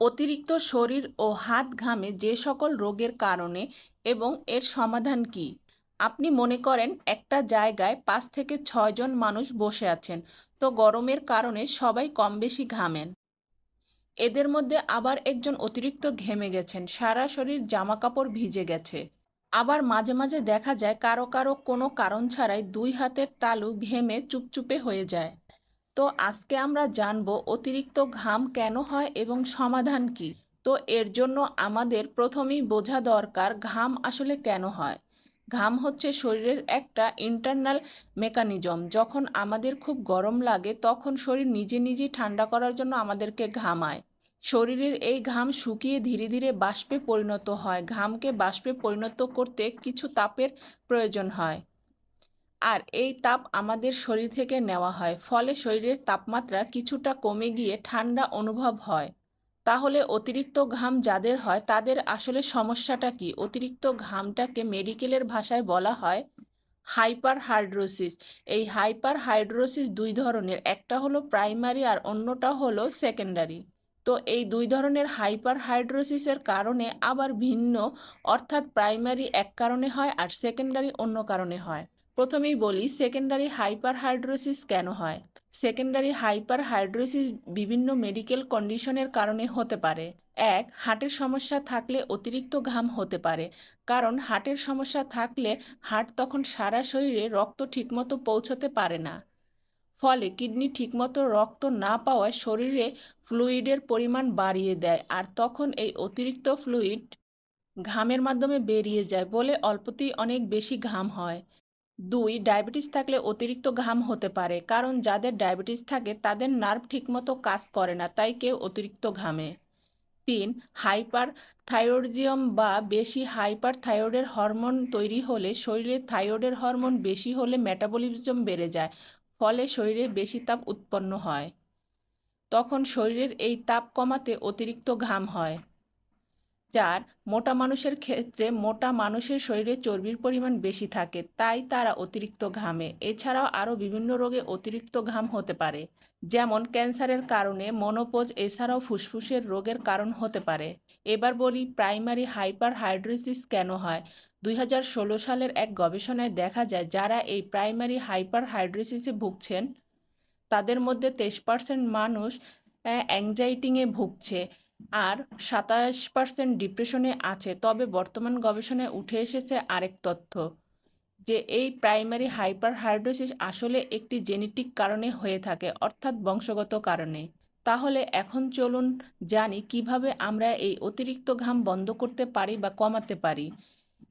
অতিরিক্ত শরীর ও হাত ঘামে যে সকল রোগের কারণে এবং এর সমাধান কি? আপনি মনে করেন একটা জায়গায় পাঁচ থেকে ছয়জন মানুষ বসে আছেন, তো গরমের কারণে সবাই কম বেশি ঘামেন। এদের মধ্যে আবার একজন অতিরিক্ত ঘেমে গেছেন, সারা শরীর জামা কাপড় ভিজে গেছে। আবার মাঝে মাঝে দেখা যায় কারও কারও কোনো কারণ ছাড়াই দুই হাতের তালু ঘেমে চুপচুপে হয়ে যায়। তো আজকে আমরা জানব অতিরিক্ত ঘাম কেন হয় এবং সমাধান কি? তো এর জন্য আমাদের প্রথমেই বোঝা দরকার ঘাম আসলে কেন হয়। ঘাম হচ্ছে শরীরের একটা ইন্টারনাল মেকানিজম যখন আমাদের খুব গরম লাগে, তখন শরীর নিজে নিজেই ঠান্ডা করার জন্য আমাদেরকে ঘামায়। শরীরের এই ঘাম শুকিয়ে ধীরে ধীরে বাষ্পে পরিণত হয়। ঘামকে বাষ্পে পরিণত করতে কিছু তাপের প্রয়োজন হয়। আর এই তাপ আমাদের শরীর থেকে নেওয়া হয়, ফলে শরীরের তাপমাত্রা কিছুটা কমে গিয়ে ঠান্ডা অনুভব হয়। তাহলে অতিরিক্ত ঘাম যাদের হয়, তাদের আসলে সমস্যাটা কি? অতিরিক্ত ঘামটাকে মেডিকেলের ভাষায় বলা হয় হাইপার হাইড্রোসিস এই হাইপার হাইড্রোসিস দুই ধরনের, একটা হলো প্রাইমারি আর অন্যটা হলো সেকেন্ডারি। তো এই দুই ধরনের হাইপার হাইড্রোসিসের কারণে আবার ভিন্ন, অর্থাৎ প্রাইমারি এক কারণে হয় আর সেকেন্ডারি অন্য কারণে হয়। প্রথমেই বলি সেকেন্ডারি হাইপার হাইড্রোসিস কেন হয়? সেকেন্ডারি হাইপার হাইড্রোসিস বিভিন্ন মেডিকেল কন্ডিশনের কারণে হতে পারে। এক, হার্টের সমস্যা থাকলে অতিরিক্ত ঘাম হতে পারে। কারণ হার্টের সমস্যা থাকলে হার্ট তখন সারা শরীরে রক্ত ঠিকমতো পৌঁছতে পারে না। ফলে কিডনি ঠিকমতো রক্ত না পাওয়ায় শরীরে ফ্লুইডের পরিমাণ বাড়িয়ে দেয় আর তখন এই অতিরিক্ত ফ্লুইড ঘামের মাধ্যমে বেরিয়ে যায় বলে অল্পতেই অনেক বেশি ঘাম হয়। দুই, ডায়াবেটিস থাকলে অতিরিক্ত ঘাম হতে পারে, কারণ যাদের ডায়াবেটিস থাকে তাদের নার্ভ ঠিকমতো কাজ করে না, তাই কেউ অতিরিক্ত ঘামে। তিন হাইপার থাইরয়েডিজম বা বেশি হাইপার থাইরয়েডের হরমোন তৈরি হলে শরীরে থাইরয়েডের হরমোন বেশি হলে মেটাবলিজম বেড়ে যায়, ফলে শরীরে বেশি তাপ উৎপন্ন হয়। তখন শরীরের এই তাপ কমাতে অতিরিক্ত ঘাম হয়। চার মোটা মানুষের ক্ষেত্রে মোটা মানুষের শরীরে চর্বির পরিমাণ বেশি থাকে, তাই তারা অতিরিক্ত ঘামে। এছাড়াও আরও বিভিন্ন রোগে অতিরিক্ত ঘাম হতে পারে, যেমন ক্যান্সারের কারণে মনোপোজ, এছাড়াও ফুসফুসের রোগের কারণ হতে পারে। এবার বলি প্রাইমারি হাইপার হাইড্রোসিস কেন হয়? দুই হাজার ষোলো সালের এক গবেষণায় দেখা যায়, যারা এই প্রাইমারি হাইপার হাইড্রোসিসে ভুগছেন, তাদের মধ্যে তেইশ পার্সেন্ট মানুষ অ্যাংজাইটিংয়ে ভুগছে। আর সাতাশ পার্সেন্ট ডিপ্রেশনে আছে। তবে বর্তমান গবেষণায় উঠে এসেছে আরেক তথ্য যে, এই প্রাইমারি হাইপার হাইড্রোসিস আসলে একটি জেনেটিক কারণে হয়ে থাকে, অর্থাৎ বংশগত কারণে। তাহলে এখন চলুন জানি কীভাবে আমরা এই অতিরিক্ত ঘাম বন্ধ করতে পারি বা কমাতে পারি।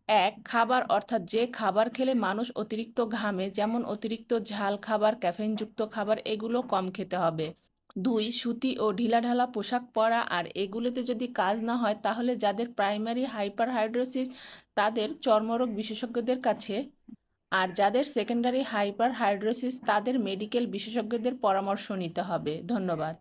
এক, খাবার, অর্থাৎ যে খাবার খেলে মানুষ অতিরিক্ত ঘামে, যেমন অতিরিক্ত ঝাল খাবার ক্যাফেনযুক্ত খাবার, এগুলো কম খেতে হবে। দুই, সুতি ও ঢিলাঢালা পোশাক পরা আর এগুলোতে যদি কাজ না হয়, তাহলে যাদের প্রাইমারি হাইপারহাইড্রোসিস, তাদের চর্মরোগ বিশেষজ্ঞদের কাছে। আর যাদের সেকেন্ডারি হাইপারহাইড্রোসিস, তাদের মেডিকেল বিশেষজ্ঞদের পরামর্শ নিতে হবে। ধন্যবাদ।